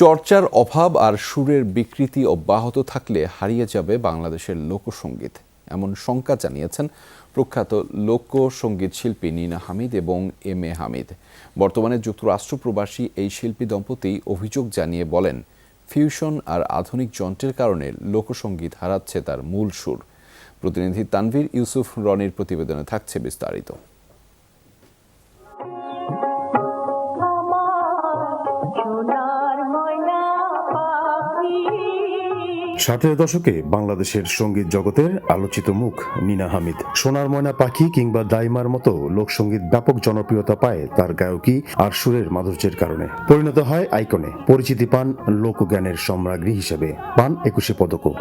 চর্চার অভাব আর সুরের বিকৃতি অব্যাহত থাকলে হারিয়ে যাবে বাংলাদেশের লোকসঙ্গীত। এমন শঙ্কা জানিয়েছেন প্রখ্যাত লোকসঙ্গীত শিল্পী নীনা হামিদ এবং এম এ হামিদ। বর্তমানে যুক্তরাষ্ট্র প্রবাসী এই শিল্পী দম্পতি অভিযোগ জানিয়ে বলেন, ফিউশন আর আধুনিক যন্ত্রের কারণে লোকসঙ্গীত হারাচ্ছে তার মূল সুর। প্রতিনিধি তানভীর ইউসুফ রনির প্রতিবেদনে থাকছে বিস্তারিত। ষাটের দশকে বাংলাদেশের সংগীত জগতের আলোচিত মুখ নিনা হামিদ। সোনার ময়না পাখি কিংবা দাইমার মতো লোকসঙ্গীত ব্যাপক জনপ্রিয়তা পায় তার গায়কী আর সুরের মাধুর্যের কারণে। পরিণত হয় আইকনে। পরিচিতি পান লোকজ্ঞানের সম্রাজ্ঞী হিসেবে। পান একুশে পদকও।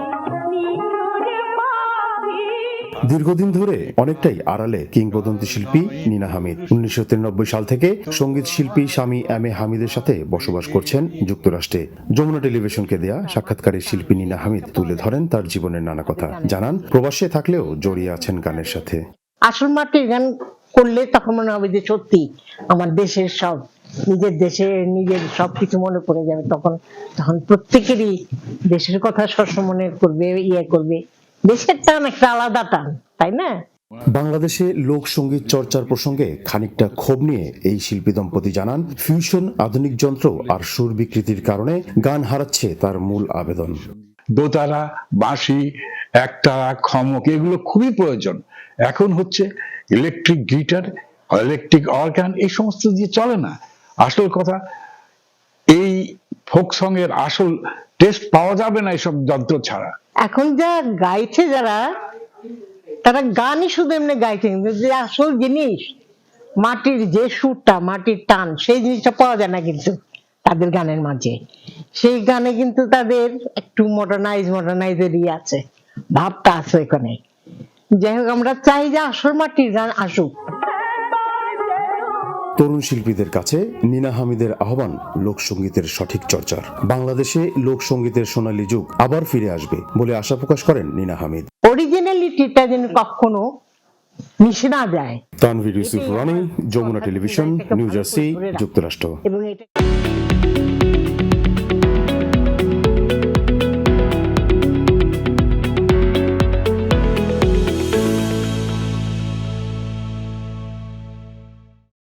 দীর্ঘদিন ধরে অনেকটাই আড়ালে কিংবদন্তি শিল্পী নীনা হামিদ। উনিশশো তিরানব্বই সাল থেকে সংগীত শিল্পী স্বামী এম এ হামিদের সাথে বসবাস করছেন যুক্তরাষ্ট্রে। যমুনা টেলিভিশনকে দেয়া সাক্ষাৎকারে শিল্পী নীনা হামিদ তুলে ধরেন তার জীবনের নানা কথা। জানান, প্রবাসে থাকলেও জড়িয়ে আছেন গানের সাথে। আসল মাঠে গান করলে তখন মনে হবে যে সত্যি আমার দেশের সব, নিজের দেশে নিজের সবকিছু মনে পড়ে যাবে তখন। তখন প্রত্যেকেরই দেশের কথা সবসময় মনে করবে ইয়ে করবে। দেশের টান একটা আলাদা টান তাই না? বাংলাদেশে লোকসঙ্গীত চর্চার প্রসঙ্গে খানিকটা ক্ষোভ নিয়ে এই শিল্পী দম্পতি জানান ফিউশন আধুনিক যন্ত্র আর সুর বিকৃতির কারণে গান হারাচ্ছে তার মূল আবেদন। দোতারা বাঁশি একতারা খমক এগুলো খুবই প্রয়োজন। এখন হচ্ছে ইলেকট্রিক গিটার ইলেকট্রিক অর্গান এই সমস্ত দিয়ে চলে না। আসল কথা এই ফোক সঙ্গের আসল টেস্ট পাওয়া যাবে না এইসব যন্ত্র ছাড়া। এখন যা গাইছে যারা, তারা গানই শুধু এমনি গাইছে, যে আসল জিনিস, মাটির যে সুরটা, মাটির টান, সেই জিনিসটা পাওয়া যায় না কিন্তু তাদের গানের মাঝে। সেই গানে কিন্তু তাদের একটু মডার্নাইজ মডার্নাইজ মডার্নাইজেরই আছে, ভাবটা আছে এখানে। যাই হোক, আমরা চাই যে আসল মাটির গান আসুক। তরুণ শিল্পীদের কাছে নীনা হামিদের আহ্বান লোকসঙ্গীতের সঠিক চর্চার। বাংলাদেশে লোকসঙ্গীতের সোনালী যুগ আবার ফিরে আসবে বলে আশা প্রকাশ করেন নীনা হামিদ। অরিজিনালিটিটা যেন কখনো মিশে না যায়। Tanvir Yusuf Rani Jamuna television New Jersey যুক্তরাষ্ট্র। এবং এটা